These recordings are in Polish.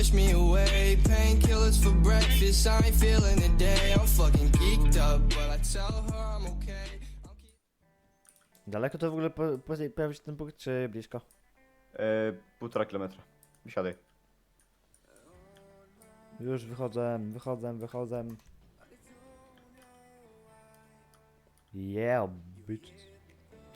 push me away. Painkillers for breakfast, I ain't feeling the day. I'm fucking geeked up, but I tell her I'm okay. Daleko to w ogóle po, po, pojawi się ten punkt, czy blisko? E, półtora kilometra. Wysiadaj. Już wychodzę, wychodzę, wychodzę. Yeah, bitch.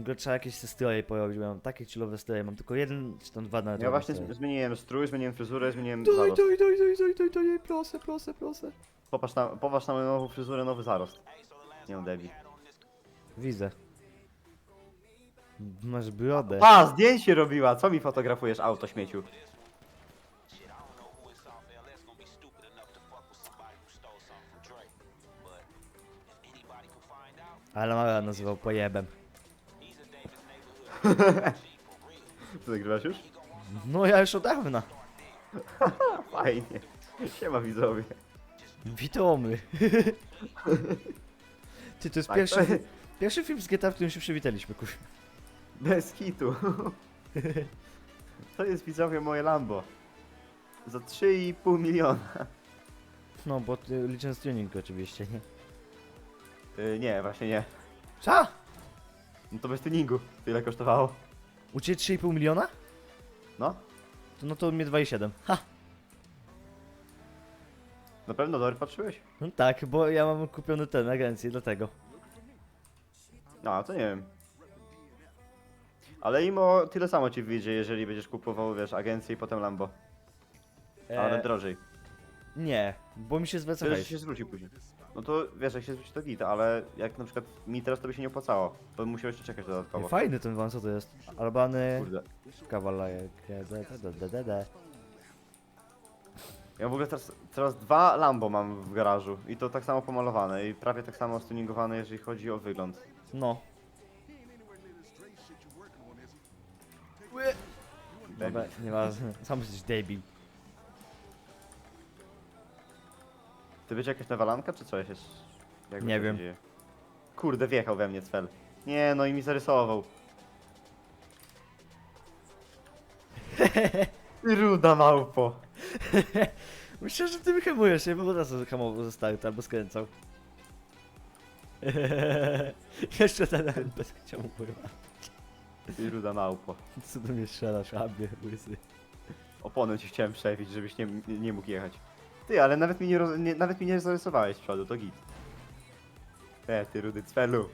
Ogóle trzeba jakieś te stroje porobić, bo ja mam takie chillowe stroje, mam tylko jeden, czy tam dwa na Ja właśnie z- zmieniłem strój, zmieniłem fryzurę, zmieniłem Doj, zarost. doj, doj, doj, doj, doj, doj, proszę, proszę, proszę. Popatrz na, popatrz na moją nową fryzurę, nowy zarost. Nie on debil. Widzę. Masz brodę. A, zdjęcie robiła! Co mi fotografujesz auto śmieciu? Ale mała nazywał pojebem. Ty nagrywasz już? No ja już od dawna. Fajnie. Siema widzowie. Witamy. Ty, to jest Tak, pierwszy, to- pierwszy film z GTA, w którym się przywitaliśmy, kur... Bez hitu. To jest widzowie moje Lambo. Za 3,5 miliona. No, bo ty, licząc tuning oczywiście, nie? Yy, nie, właśnie nie. Co? No to bez tuningu. Tyle kosztowało. U ciebie 3,5 miliona? No. To, no to mnie 2,7. Ha! Na pewno dobry patrzyłeś? No tak, bo ja mam kupiony ten, agencję, dlatego. No, to nie wiem. Ale imo tyle samo ci wyjdzie, jeżeli będziesz kupował, wiesz, agencję i potem Lambo. Ale E, drożej. nie, bo mi się zwraca Tyle, że hajs. się zwróci później. No to wiesz, jak się zwróci to git, ale jak na przykład mi teraz to by się nie opłacało, to bym musiał jeszcze czekać dodatkowo. Fajny ten van, co to jest? Albany, Kurde. Ja w ogóle teraz, teraz dwa Lambo mam w garażu i to tak samo pomalowane i prawie tak samo stuningowane, jeżeli chodzi o wygląd. No. Dobra, nieważne. Sam jesteś debil. Ty będzie jakaś nawalanka, czy coś jest? Jak Nie to wiem. dzieje? Kurde, wjechał we mnie cfel. Nie, no i mi zarysował. Ruda małpo. Myślę, że ty wyhamujesz się, bo od razu hamował ze startu albo skręcał. Jeszcze ten bez chciał pływać. Ty ruda małpo. Co do mnie strzelasz, abie, łysy. Oponem ci chciałem przebić, żebyś nie, nie, nie mógł jechać. Ty, ale nawet mi nie, roz, nie, nawet mi nie zarysowałeś z przodu, to git. E, ty rudy cfelu.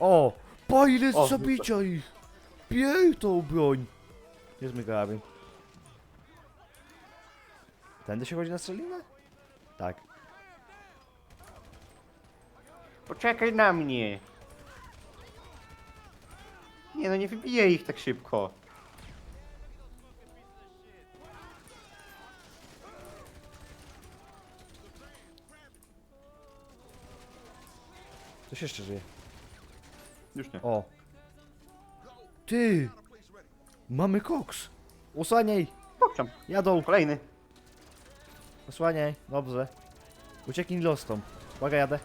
O! Po ile O, zabicia ich! Biej tą broń! Jest mój karabin. Tędy się chodzi na strzelinę? Tak. Poczekaj na mnie. Nie no, nie wybiję ich tak szybko. Się jeszcze żyje. Już nie. O! Ty! Mamy koks! Usłaniaj! Pokczam. Jadą! Kolejny. Osłaniaj, dobrze. Ucieknij lostom. Uwaga, jadę.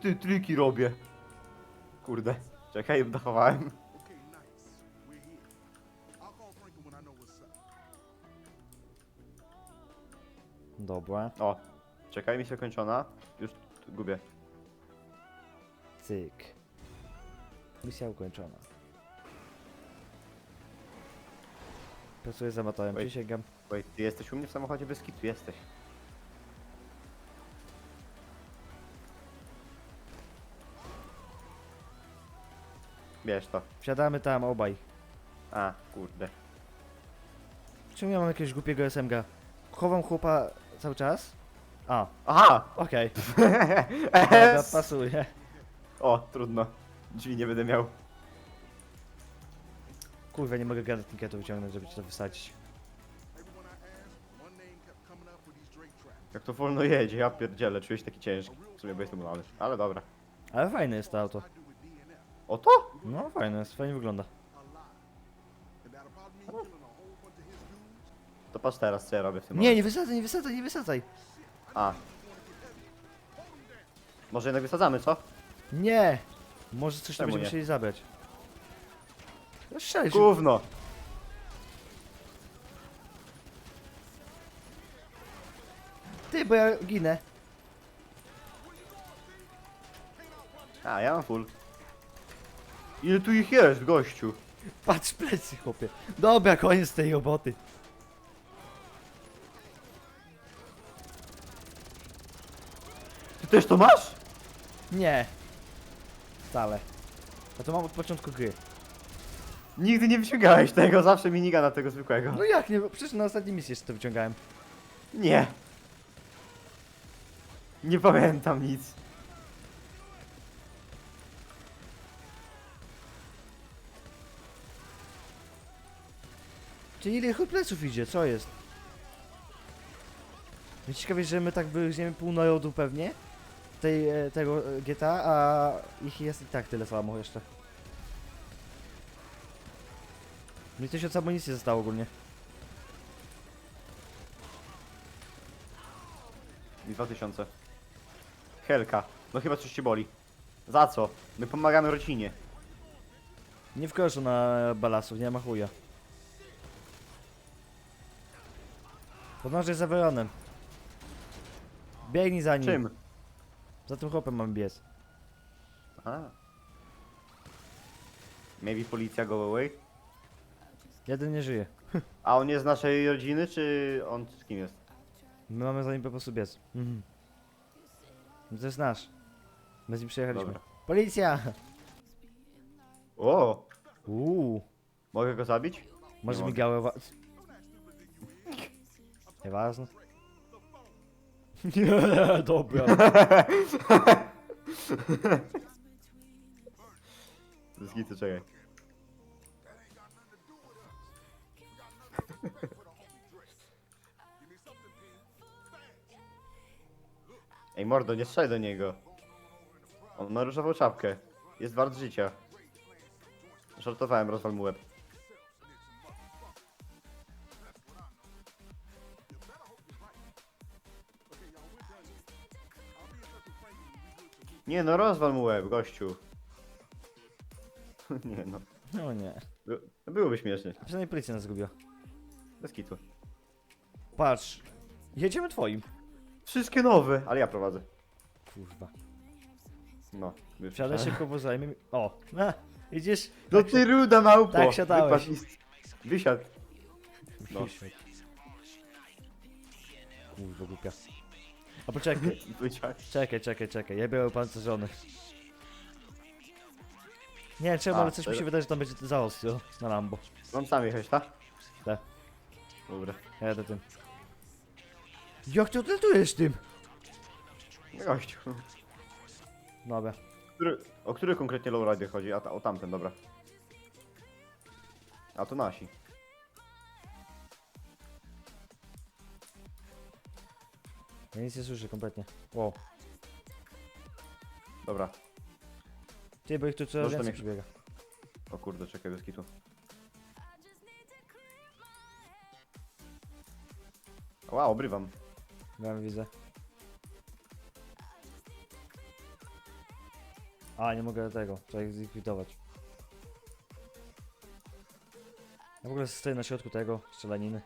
Ty, triki robię. Kurde. Czekaj, dachowałem. Dobra. O. Czekaj, misja kończona. Już gubię. Cyk. Misja ukończona. Pracuję za Oj. przysięgam. Wait, ty jesteś u mnie w samochodzie bez kitu, jesteś. Bierz to. Wsiadamy tam obaj. A, kurde. Czemu ja mam jakiegoś głupiego SMG? Chowam chłopa cały czas? A, Aha! okej. Dobra, Es! pasuje. O, trudno. Drzwi nie będę miał. Kurwa, nie mogę granatnika wyciągnąć, żeby ci to wysadzić. Jak to wolno jedzie, ja pierdzielę, czuję się taki ciężki. W sumie, bo jestem ulany. Ale dobra. Ale fajne jest to auto. O to? No, fajne jest, fajnie wygląda. To patrz teraz, co ja robię w tym Nie, nie wysadzaj, nie wysadzaj, nie wysadzaj. A. Może jednak wysadzamy, co? Nie! Może coś tu Czemu będziemy musieli zabrać. No strzelaj, Gówno! Ty, bo ja ginę. A, ja mam full. Ile tu ich jest, gościu? Patrz plecy, chłopie. Dobra, koniec tej roboty. Ty też to masz? Nie. Wcale. A to mam od początku gry. Nigdy nie wyciągałeś tego, zawsze miniga na tego zwykłego. No jak nie, przecież na ostatniej misji jeszcze to wyciągałem. Nie. Nie pamiętam nic. Czy ile chuj pleców idzie? Co jest? Mnie ciekawie, że my tak wyjdziemy pół narodu pewnie. Tej, e, tego e, GTA, a ich jest i tak tyle samo jeszcze. Mi tysiąc amunicji zostało ogólnie. I 2000. Helka. No chyba coś cię boli. Za co? My pomagamy rodzinie. Nie wkroczę na balasów, nie ma chuja. Podążaj za Weronem. Biegnij za nim. Czym? Za tym chłopem mam biec. A. Maybe policja go away? Jeden nie żyje. A on jest z naszej rodziny, czy on z kim jest? My mamy za nim po prostu biec. Mhm. No to jest nasz. My z nim przyjechaliśmy. Dobra. Policja! O! Uuu. Mogę go zabić? Może mogę. migałe wa... Nieważne. Nie, dobra. Zgity, czekaj. Ej mordo, nie strzelaj do niego. On ma różową czapkę. Jest wart życia. Żartowałem, rozwal mu łeb. Nie no, rozwal mu łeb, gościu. Nie no. No nie. By, byłoby śmiesznie. A przynajmniej policja nas zgubiła. Bez kitu. Patrz. Jedziemy twoim. Wszystkie nowe, ale ja prowadzę. Kurwa. No. już Wsiadaj myślałem. szybko, bo zajmie... O, a, idziesz? No ty ruda małpo! tak siadałeś. Wypadł Wysiadł. No. Kurwa głupia. A poczekaj, czekaj, czekaj, czekaj, ja biorę pancerzony. Nie wiem czemu, A, ale coś mi się wydaje, że tam będzie za ostro na Lambo. Mam sam jechać, tak? Tak. Dobra. Ja jadę tym. Jak ty odlatujesz tym? Gościu. Dobra. Który, o który konkretnie lowrider chodzi? A ta, o tamten, dobra. A to nasi. Ja nic nie słyszę kompletnie. Wow. Dobra. Ty, bo ich tu coraz Może to więcej przybiega. O kurde, czekaj, bez kitu. Wow, obrywam. Ja widzę. A, nie mogę tego. Trzeba ich zlikwidować. Ja w ogóle stoję na środku tego, strzelaniny.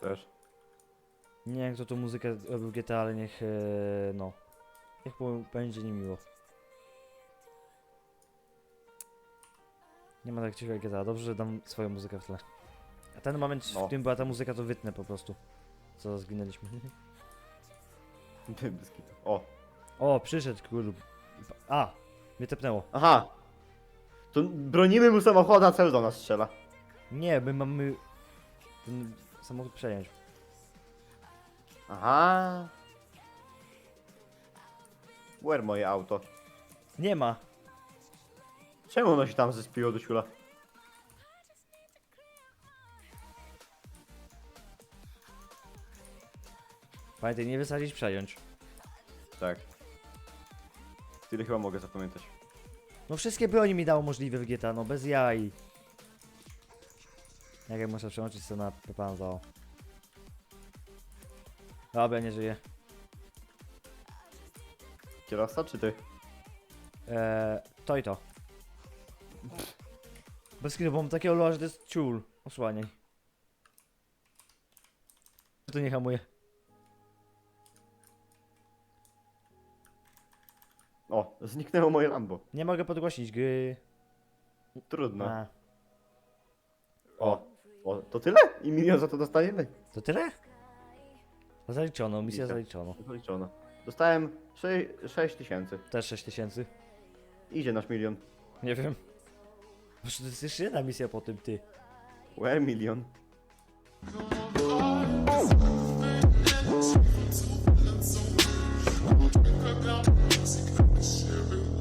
Też. Nie wiem kto tu muzykę robił w GTA, ale niech, e, no. Niech mu będzie niemiło. Nie ma tak cichego jak GTA, dobrze, że dam swoją muzykę w tle. A ten moment, w No. którym była ta muzyka, to wytnę po prostu. Co zginęliśmy. bez kitu. O. O, przyszedł król. A, mnie tepnęło. Aha. To bronimy mu samochodu, a cały do nas strzela. Nie, my mamy ten samochód przejąć. Aha. Where moje auto? Nie ma. Czemu ono się tam zespiło do ciula? Pamiętaj, nie wysadzić, przejąć. Tak. Tyle chyba mogę zapamiętać. No wszystkie broni mi dało możliwe w GTA, no bez jaj. Jak ja muszę przełączyć sobie na Pepanza. Dobra, nie żyję. Kierowca czy ty? Eee, to i to. Bez kitu, bo mam takiego loa, że to jest ciul. Osłaniaj. to nie hamuje. O, zniknęło moje Lambo. Nie mogę podgłosić gry. Trudno. A, O, o, to tyle? I milion za to dostaniemy? to tyle? Zaliczono, misję Misja. Tak, zaliczono. Zaliczona. Dostałem 6 tysięcy. Też 6 tysięcy. Idzie nasz milion. Nie wiem. Może to jest jeszcze jedna misja po tym, ty. Łe, milion. Thank you.